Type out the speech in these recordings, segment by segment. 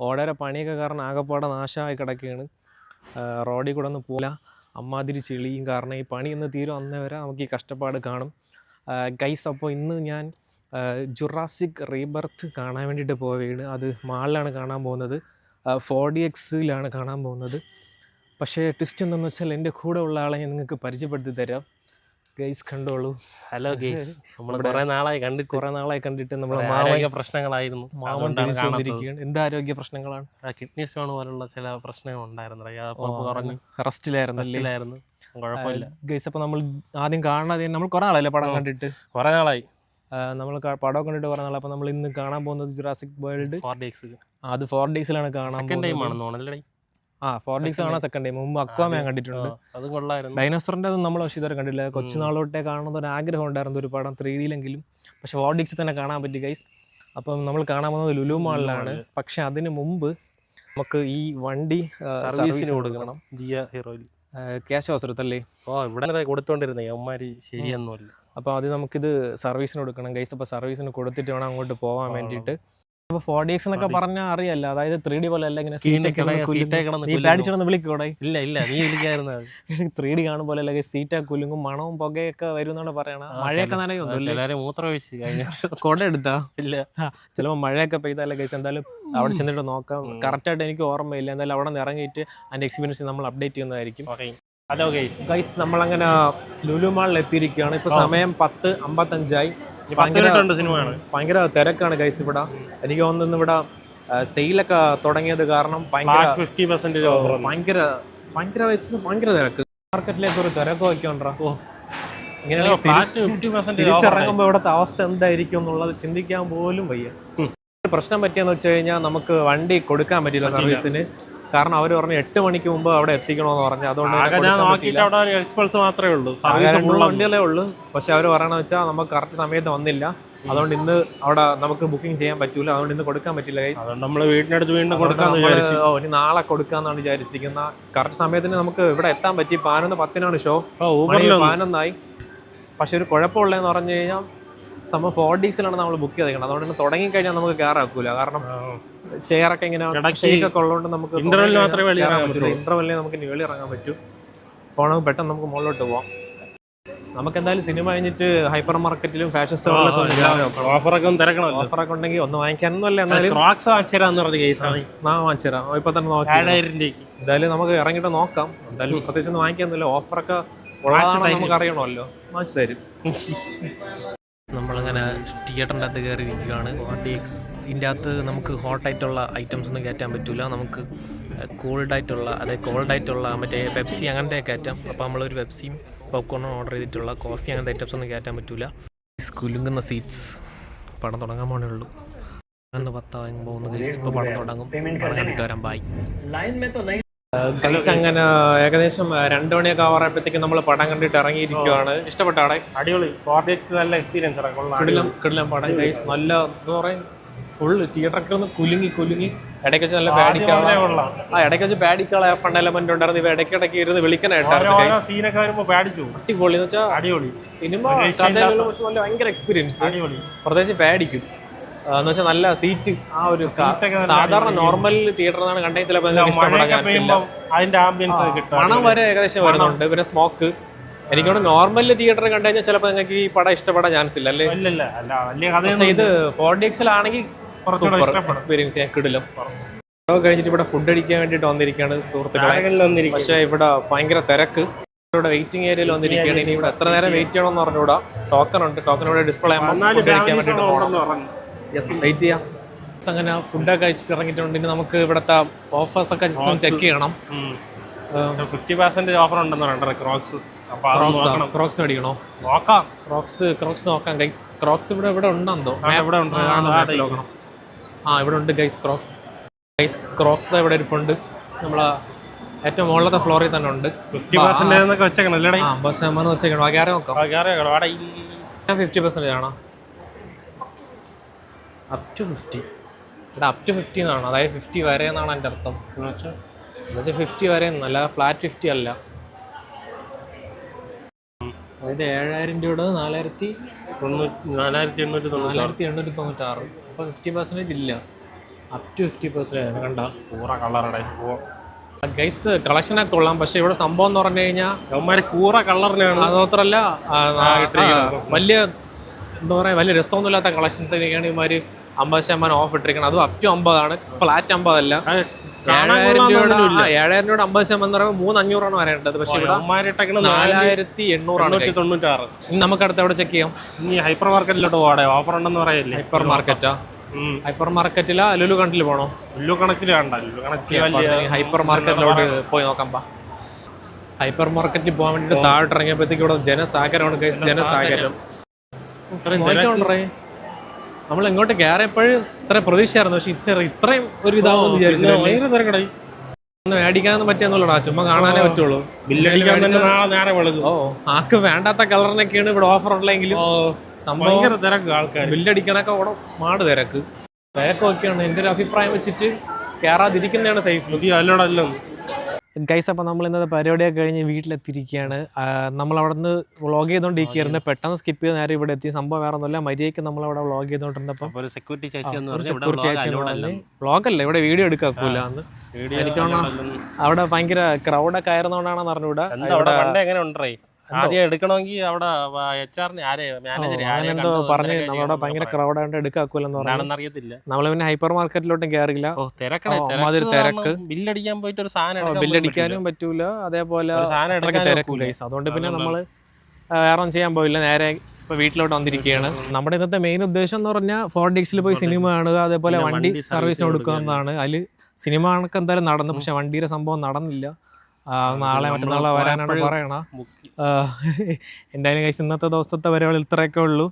ഓടേരെ പണിയൊക്കെ കാരണം ആകെപ്പാടെ നാശമായി കിടക്കുകയാണ്. റോഡിൽ കൂടെ ഒന്ന് പോകില്ല അമ്മാതിരി ചെളിയും കാരണം ഈ പണി തീരും അന്നേ വരെ നമുക്ക് ഈ കഷ്ടപ്പാട് കാണും. ഗൈസ് അപ്പോൾ ഇന്ന് ഞാൻ ജുറാസിക് റീബർത്ത് കാണാൻ വേണ്ടിയിട്ട് പോവുകയാണ്. അത് മാളിലാണ് കാണാൻ പോകുന്നത്. ഫോർ ഡി എക്സിലാണ് കാണാൻ പോകുന്നത്. പക്ഷേ ട്വിസ്റ്റ് എന്തെന്ന് വെച്ചാൽ എന്റെ കൂടെ ഉള്ള ആളെ ഞാൻ നിങ്ങൾക്ക് പരിചയപ്പെടുത്തി തരാം. ഗൈസ് കണ്ടോളൂ. ഹലോ ഗൈസ് നമ്മൾ കുറെ നാളായി കണ്ടിട്ട് കുറെ നാളായി കണ്ടിട്ട് നമ്മൾ ആരോഗ്യ പ്രശ്നങ്ങളായിരുന്നു. മാമൻ എന്ത് ആരോഗ്യ പ്രശ്നങ്ങളാണ്? കിഡ്നി സ്റ്റോൺ പോലുള്ള ചില പ്രശ്നങ്ങൾ ഉണ്ടായിരുന്നു കുറഞ്ഞു റെസ്റ്റിലായിരുന്നു കുഴപ്പമില്ല. ഗൈസ് അപ്പോൾ നമ്മൾ ആദ്യം കാണാതെ നമ്മൾ കുറെ നാളല്ലേ പടം കണ്ടിട്ട്? കുറെ നാളായി. നമ്മൾ പടം കണ്ടിട്ട് കുറെ നാളെ അപ്പോൾ നമ്മൾ ഇന്ന് കാണാൻ പോകുന്നത് ജുറാസിക് വേൾഡ് ഫോർ ഡേയ്സ് അത് ഫോർ ഡേയ്സിലാണ് കാണാൻ സെക്കൻഡ് ടൈം ആണെന്ന് തോന്നുന്നല്ലേ ആ ഫോർ ഡിക്സ് കാണാൻ സെക്കൻഡ് ടൈം മുമ്പ് അക്വാമ കണ്ടിട്ടുണ്ട്. അത് കൊള്ളായിരുന്നു. ഡൈനോസറിന്റെ ഒന്നും നമ്മൾ പക്ഷേ ഇതുവരെ കണ്ടില്ല കൊച്ചുനാളോട്ടെ കാണുന്ന ഒരു ആഗ്രഹം ഉണ്ടായിരുന്നു ഒരു പടം ത്രീ ഡിയിലെങ്കിലും പക്ഷെ ഫോർ ഡിക്സ് തന്നെ കാണാൻ പറ്റി ഗൈസ് അപ്പം നമ്മൾ കാണാൻ പോകുന്നത് ലുലു മാളിലാണ് പക്ഷെ അതിന് മുമ്പ് നമുക്ക് ഈ വണ്ടി സർവീസിന് കൊടുക്കണം. ജിയ ഹീറോയിൽ ക്യാഷ് അവസരത്തല്ലേ? ഓ ഇവിടെ കൊടുത്തോണ്ടിരുന്നേ. അമ്മമാര് ശരിയൊന്നുമില്ല. അപ്പോൾ അത് നമുക്കിത് സർവീസിന് കൊടുക്കണം ഗൈസ് അപ്പോൾ സർവീസിന് കൊടുത്തിട്ട് വേണം അങ്ങോട്ട് പോകാൻ വേണ്ടിയിട്ട്. അപ്പോൾ ഫോർ ഡേയ്സ് എന്നൊക്കെ 4DX. പറഞ്ഞാൽ അറിയാലോ അതായത് ത്രീ ഡി പോലെ അല്ല ഇങ്ങനെ. നീ പേടിച്ചോന്ന് വിളിക്കൂടെ ഇല്ല ഇല്ല നീ വിളിക്കായിരുന്നു. ത്രീ ഡി കാണും പോലെ അല്ലെങ്കിൽ സീറ്റാ കുലുങ്ങും മണവും പുകയൊക്കെ വരും എന്നാണ് പറയണ മഴയൊക്കെ നനയൊന്നും മൂത്രമൊഴിച്ച് കഴിഞ്ഞ കൊട എടുത്താ? ഇല്ല. ചിലപ്പോൾ മഴയൊക്കെ പെയ്താലേ ഗൈസ് എന്തായാലും അവിടെ ചെന്നിട്ട് നോക്കാം. കറക്റ്റ് ആയിട്ട് എനിക്ക് ഓർമ്മയില്ല. എന്തായാലും അവിടെ നിന്ന് ഇറങ്ങിയിട്ട് അതിന്റെ എക്സ്പീരിയൻസ് നമ്മൾ അപ്ഡേറ്റ് ചെയ്യുന്നതായിരിക്കും. ഹലോ ഗൈസ് ഗൈസ് നമ്മളങ്ങനെ ലുലു മാളിൽ എത്തിയിരിക്കുകയാണ്. ഇപ്പൊ സമയം പത്ത് അമ്പത്തഞ്ചായി. സിനിമയാണ്. ഭയങ്കര തിരക്കാണ് ഗൈസ് ഇവിടെ. എനിക്ക് തോന്നുന്നു ഇവിടെ സെയിലൊക്കെ തുടങ്ങിയത് കാരണം ഭയങ്കര ഭയങ്കര ഭയങ്കര ഭയങ്കര തിരക്ക്. മാർക്കറ്റിലേക്ക് ഒരു തിരക്ക് വയ്ക്കണ്ടാ തിരിച്ചിറങ്ങുമ്പോൾ ഇവിടുത്തെ അവസ്ഥ എന്തായിരിക്കും എന്നുള്ളത് ചിന്തിക്കാൻ പോലും വയ്യ. പ്രശ്നം പറ്റിയെന്ന് വെച്ച് കഴിഞ്ഞാൽ നമുക്ക് വണ്ടി കൊടുക്കാൻ പറ്റില്ല സർവീസിന് കാരണം അവർ പറഞ്ഞു എട്ട് മണിക്ക് മുമ്പ് അവിടെ എത്തിക്കണമെന്ന് പറഞ്ഞു. അതുകൊണ്ട് മാത്രമേ ഉള്ളൂ. വണ്ടികളേ ഉള്ളൂ. പക്ഷെ അവർ പറയണ വെച്ചാൽ നമുക്ക് കറക്റ്റ് സമയത്ത് വന്നില്ല. അതുകൊണ്ട് ഇന്ന് അവിടെ നമുക്ക് ബുക്കിംഗ് ചെയ്യാൻ പറ്റൂല. അതുകൊണ്ട് ഇന്ന് കൊടുക്കാൻ പറ്റില്ല നമ്മൾ വീടിനടുത്ത് വീണ്ടും കൊടുക്കാൻ നാളെ കൊടുക്കാന്നാണ് വിചാരിച്ചിരിക്കുന്ന. കറക്റ്റ് സമയത്തിന് നമുക്ക് ഇവിടെ എത്താൻ പറ്റി. പതിനൊന്ന് പത്തിനാണ് ഷോ പാനൊന്നായി പതിനൊന്നായി. പക്ഷെ ഒരു കുഴപ്പമുള്ളതെന്ന് പറഞ്ഞു കഴിഞ്ഞാൽ സംഭവം ഫോർ ഡീസിലാണ് നമ്മൾ ബുക്ക് ചെയ്തേക്കുന്നത് അതുകൊണ്ട് തന്നെ തുടങ്ങി കഴിഞ്ഞാൽ നമുക്ക് കയറാക്കൂല. കാരണം ചെയറൊക്കെ ഇങ്ങനെ ഷെയ്ക്കൊക്കെ ഉള്ളതുകൊണ്ട് നമുക്ക് ഇന്റർവെല്ലേ മാത്രമേ. ഇന്റർവെല്ലിൽ നമുക്ക് വെളി ഇറങ്ങാൻ പറ്റും. പോകണമെങ്കിൽ പെട്ടെന്ന് നമുക്ക് മുകളിലോട്ട് പോവാം. നമുക്ക് എന്തായാലും സിനിമ കഴിഞ്ഞിട്ട് ഹൈപ്പർ മാർക്കറ്റിലും ഫാഷൻ സ്റ്റോറിലൊക്കെ. ഓഫറൊക്കെ ഓഫറൊക്കെ ഉണ്ടെങ്കിൽ ഒന്ന് വാങ്ങിക്കാനൊന്നും അല്ല എന്നാലും വാങ്ങിച്ചുതരാം. ഇപ്പൊ തന്നെ നോക്കി എന്തായാലും നമുക്ക് ഇറങ്ങിട്ട് നോക്കാം. എന്തായാലും പ്രത്യേകിച്ച് ഒന്നും വാങ്ങിക്കാന്നില്ല ഓഫറൊക്കെ നമുക്ക് അറിയണമല്ലോ. വാങ്ങിച്ചു തരും. നമ്മളങ്ങനെ തിയേറ്ററിന്റെ അകത്ത് കയറി ഇരിക്കുകയാണ്. ഇതിന്റെ അകത്ത് നമുക്ക് ഹോട്ടായിട്ടുള്ള ഐറ്റംസ് ഒന്നും കയറ്റാൻ പറ്റില്ല നമുക്ക് കൂൾഡായിട്ടുള്ള അതായത് കോൾഡായിട്ടുള്ള മറ്റേ പെപ്സി അങ്ങനത്തെ കയറ്റാം. അപ്പോൾ നമ്മളൊരു പെപ്സിയും പോപ്കോണും ഓർഡർ ചെയ്തിട്ടുള്ള കോഫി അങ്ങനത്തെ ഐറ്റംസ് ഒന്നും കയറ്റാൻ പറ്റില്ല കുലുങ്ങുന്ന സീറ്റ്സ് പടം തുടങ്ങാൻ പോണേ ഉള്ളൂ. പത്താകുമ്പോൾ ഒന്ന് കഴിച്ച് ഇപ്പോൾ പടം തുടങ്ങും. പടം കണ്ടിട്ട് ബൈ ഗൈസ് അങ്ങനെ ഏകദേശം രണ്ടു മണിയൊക്കെ ആവാറായപ്പോഴത്തേക്ക് നമ്മൾ പടം കണ്ടിട്ട് ഇറങ്ങിയിരിക്കുവാണ്. ഇഷ്ടപ്പെട്ട അവിടെ അടിപൊളി. ഫോർ ഡേക്സ് നല്ല എക്സ്പീരിയൻസ് കിടിലം കിടിലം പടം. കൈസ് നല്ല എന്ന് പറയും ഫുൾ തിയേറ്ററൊക്കെ ഒന്ന് കുലുങ്ങി കുലുങ്ങി. ഇടയ്ക്ക് വെച്ച് നല്ല പാഡിക്കാളെ ആ ഇടയ്ക്ക് വെച്ച് പാഡിക്കാളെ ഫണ്ട് എലമെന്റ് ഉണ്ടായിരുന്നു. ഇവ ഇടയ്ക്ക് ഇടയ്ക്ക് ഇരുന്ന് വിളിക്കാനായിട്ടായിരുന്നു സീനൊക്കെ വരുമ്പോൾ പേടിച്ചു അടിപൊളി എന്ന് വെച്ചാൽ അടിപൊളി. സിനിമ ഭയങ്കര എക്സ്പീരിയൻസ് അടിപൊളി. പ്രത്യേകിച്ച് പാഡിക്കും എന്ന് വെച്ചാൽ നല്ല സീറ്റ് ആ ഒരു സാധാരണ നോർമൽ തിയേറ്റർ എന്നാണ് കണ്ടെങ്കിൽ ചിലപ്പോൾ ഇഷ്ടപ്പെടാൻ ചാൻസ് ഇല്ല അതിന്റെ ആംബിയൻസ് മണം വരെ ഏകദേശം വരുന്നുണ്ട്. പിന്നെ സ്മോക്ക് എനിക്കോട് നോർമൽ തിയേറ്റർ കണ്ടു കഴിഞ്ഞാൽ ചിലപ്പോൾ നിങ്ങൾക്ക് ഈ പടം ഇഷ്ടപ്പെടാൻ ചാൻസ് ഇല്ല അല്ലേ? ഇത് ഫോർ ഡി എക്സിലാണെങ്കിൽ എക്സ്പീരിയൻസ് ചെയ്യാൻ കിടിലും. കഴിഞ്ഞിട്ട് ഇവിടെ ഫുഡ് അടിക്കാൻ വേണ്ടിയിട്ട് വന്നിരിക്കുകയാണ് സുഹൃത്തുക്കളെ. പക്ഷെ ഇവിടെ ഭയങ്കര തിരക്ക്. ഇവിടെ വെയിറ്റിംഗ് ഏരിയയിൽ വന്നിരിക്കുകയാണ്. ഇനി ഇവിടെ എത്ര നേരം വെയിറ്റ് ചെയ്യണമെന്ന് പറഞ്ഞുകൂടാ. ടോക്കൺ ഉണ്ട്. ടോക്കൺ ഇവിടെ ഡിസ്പ്ലേ ആകുമ്പോൾ ഫുഡ് അടിക്കാൻ വേണ്ടിയിട്ട് പോകണം. യെസ് വെയിറ്റ് ചെയ്യാം. അങ്ങനെ ഫുഡൊക്കെ കഴിച്ചിട്ട് ഇറങ്ങിയിട്ടുണ്ട്. ഇനി നമുക്ക് ഇവിടുത്തെ ഓഫേഴ്സ് ഒക്കെ ജസ്റ്റ് ഒന്ന് ചെക്ക് ചെയ്യണം. ഫിഫ്റ്റി പെർസെന്റേജ് ഓഫർ ഉണ്ടെന്ന് പറഞ്ഞ ക്രോക്സ് ക്രോക്സ് മേടിക്കണോ? നോക്കാം. ക്രോക്സ് ക്രോക്സ് നോക്കാം ഗൈസ് ക്രോക്സ് ഇവിടെ ഇവിടെ ഉണ്ടെന്തോ? ആ, ഇവിടെ ഉണ്ട്. ആ, ആ, നോക്കണം ആ ഇവിടെ ഉണ്ട് ഗൈസ് ക്രോക്സ് ഗൈസ് ക്രോക്സ് ഇവിടെ ഇരിപ്പുണ്ട്. നമ്മളെ ഏറ്റവും മുകളിലത്തെ ഫ്ലോറിൽ തന്നെ ഉണ്ട്. ഫിഫ്റ്റി പെർസെന്റേജ് എന്നൊക്കെ വെച്ചേക്കണം അല്ലേ ആ അമ്പത് ശതമാനം വെച്ചേക്കണം. ആരെ നോക്കാം. ഫിഫ്റ്റി പെർസെന്റേജ് ആണോ? അപ് ടു ഫിഫ്റ്റി ഇവിടെ അപ് ടു ഫിഫ്റ്റി എന്നാണ്? അതായത് ഫിഫ്റ്റി വരെ എന്നാണ് എന്റെ അർത്ഥം. എന്ന് വെച്ചാൽ ഫിഫ്റ്റി വരെ എന്നല്ല ഫ്ലാറ്റ് ഫിഫ്റ്റി അല്ല. അതായത് ഏഴായിരം രൂപയുടെ നാലായിരത്തി നാലായിരത്തി എണ്ണൂറ്റി തൊണ്ണൂറ്റി നാലായിരത്തി എണ്ണൂറ്റി തൊണ്ണൂറ്റാറ്. അപ്പോൾ ഫിഫ്റ്റി പെർസെന്റേജ് ഇല്ല. അപ് ടു ഫിഫ്റ്റി പെർസെന്റേജ് കണ്ട? കൂറ കളറുടെ ഗൈസ് കളക്ഷനൊക്കെ കൊള്ളാം. പക്ഷെ ഇവിടെ സംഭവം എന്ന് പറഞ്ഞു കഴിഞ്ഞാൽ അവന്മാര് കൂറ കളറിനാണ് അത് മാത്രമല്ല വലിയ എന്താ പറയുക വലിയ രസമൊന്നുമില്ലാത്ത കളക്ഷൻസ് ഒക്കെയാണ് ഇമാര് അമ്പത് ശതമാനം ഓഫ് ഇട്ടിരിക്കണം അതും അപ് ടു അമ്പതാണ്. ഫ്ലാറ്റ് അമ്പതല്ല. ഏഴായിരം രൂപയുടെ ആ, ഏഴായിരം രൂപയുടെ അമ്പത് ശതമാനം എന്ന് പറയുമ്പോൾ മൂന്ന് അഞ്ഞൂറാണ് വരേണ്ടത്. പക്ഷേ ഇവിടെ നാലായിരത്തി എണ്ണൂറാണ് തൊണ്ണൂറ്റാറ്. ഇനി നമുക്ക് അടുത്ത് എവിടെ ചെക്ക് ചെയ്യാം? ഇനി ഹൈപ്പർ മാർക്കറ്റിലോട്ട് പോടെ ഓഫർ ഉണ്ടെന്ന് പറയല്ലേ? ഹൈപ്പർ മാർക്കറ്റാ ഹൈപ്പർ മാർക്കറ്റിലാ ലുലു കണ്ടിൽ പോണോ? ലുലു കണക്കിൽ വേണ്ട. ലുലു കണക്കിൽ ഹൈപ്പർ മാർക്കറ്റിലോട്ട് പോയി നോക്കാം ബാ ഹൈപ്പർ മാർക്കറ്റിൽ പോകാൻ വേണ്ടിട്ട് താഴോട്ട് ഇറങ്ങിയപ്പോഴത്തേക്ക് ഇവിടെ ജനസാഗരമാണ് ജനസാഗരം. നമ്മൾ ഇങ്ങോട്ട് കയറിയപ്പോഴും ഇത്ര പ്രതീക്ഷയായിരുന്നു. പക്ഷെ ഇത്ര ഇത്രയും ഒരു ഇതാവും വിചാരിച്ചില്ല. ഭയങ്കര തിരക്കടേ ഒന്ന് മേടിക്കാനൊന്നും പറ്റിയെന്നുള്ളടാ ചുമ്മാ കാണാനേ പറ്റുള്ളൂ. ബില്ലടിക്കാൻ തന്നെ നാളെ നേരെ വെളുക്കും. ഓ ആക്ക് വേണ്ടാത്ത കളറിനൊക്കെയാണ് ഇവിടെ ഓഫർ ഉള്ളെങ്കിലും ഭയങ്കര തിരക്ക് ആൾക്കാർ ബില്ലടിക്കണൊക്കെ അവിടെ മാട് തിരക്ക്. തിരക്കൊക്കെയാണ്. എന്റെ ഒരു അഭിപ്രായം വെച്ചിട്ട് കയറാതിരിക്കുന്നതാണ് സേഫ് അല്ലോടല്ലോ. ഗൈസ് അപ്പോൾ നമ്മൾ ഇന്നത്തെ പരിപാടിയൊക്കെ കഴിഞ്ഞ് വീട്ടിലെത്തിയിരിക്കുകയാണ്. അവിടെ നിന്ന് വ്ളോഗ് ചെയ്തുകൊണ്ടിരിക്കുകയായിരുന്നു പെട്ടെന്ന് സ്കിപ്പ് ചെയ്ത് നേരെ ഇവിടെ എത്തി. സംഭവം വേറെ ഒന്നുമില്ല മര്യാദയ്ക്ക് നമ്മൾ അവിടെ വ്ളോഗ് ചെയ്തുകൊണ്ടിരുന്നപ്പോൾ സെക്യൂരിറ്റി ചേച്ചി ഒരു ഇവിടെ വീഡിയോ എടുക്കാക്കൂല അന്ന്. എനിക്കോണം. അവിടെ ഭയങ്കര ക്രൗഡൊക്കെ ആയിരുന്നോണ്ടാണെന്ന് അറിഞ്ഞൂടാ ആദ്യം എടുക്കണമെങ്കിൽ അവിടെ എച്ച് ആറിന് ആരെ മാനേജർ അങ്ങനെ എന്തോ പറഞ്ഞ് നമ്മളവിടെ ഭയങ്കര ക്രൗഡ് ആയതുകൊണ്ട് എടുക്കാക്കൂലെന്ന് പറഞ്ഞു. എന്താണെന്ന് അറിയത്തില്ല നമ്മൾ പിന്നെ ഹൈപ്പർ മാർക്കറ്റിലോട്ടും കയറില്ല അതൊരു തിരക്ക്. ബില്ലടിക്കാൻ പോയിട്ട് ഒരു സാധനം ബില്ലടിക്കാനും പറ്റൂല. അതേപോലെ അതുകൊണ്ട് പിന്നെ നമ്മൾ വേറെ ഒന്നും ചെയ്യാൻ പോയില്ല. നേരെ ഇപ്പൊ വീട്ടിലോട്ട് വന്നിരിക്കുകയാണ്. നമ്മുടെ ഇന്നത്തെ മെയിൻ ഉദ്ദേശം എന്ന് പറഞ്ഞാൽ ഫോർ ഡിക്സിൽ പോയി സിനിമ കാണുക അതേപോലെ വണ്ടി സർവീസിന് കൊടുക്കുക എന്നതാണ് അതിൽ സിനിമ കണക്ക് എന്തായാലും നടന്നു. പക്ഷെ വണ്ടിയുടെ സംഭവം നടന്നില്ല. നാളെ മറ്റന്നാളെ വരാനാണ് പറയണ. എന്തായാലും കഴിച്ച് ഇന്നത്തെ ദിവസത്തെ പരിപാടി ഇത്രയൊക്കെ ഉള്ളൂ.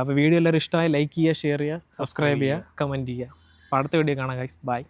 അപ്പോൾ വീഡിയോ എല്ലാവരും ഇഷ്ടമായി ലൈക്ക് ചെയ്യുക ഷെയർ ചെയ്യുക സബ്സ്ക്രൈബ് ചെയ്യുക കമന്റ് ചെയ്യുക. അപ്പോൾ അടുത്ത വീഡിയോ കാണാം ഗൈസ് ബൈ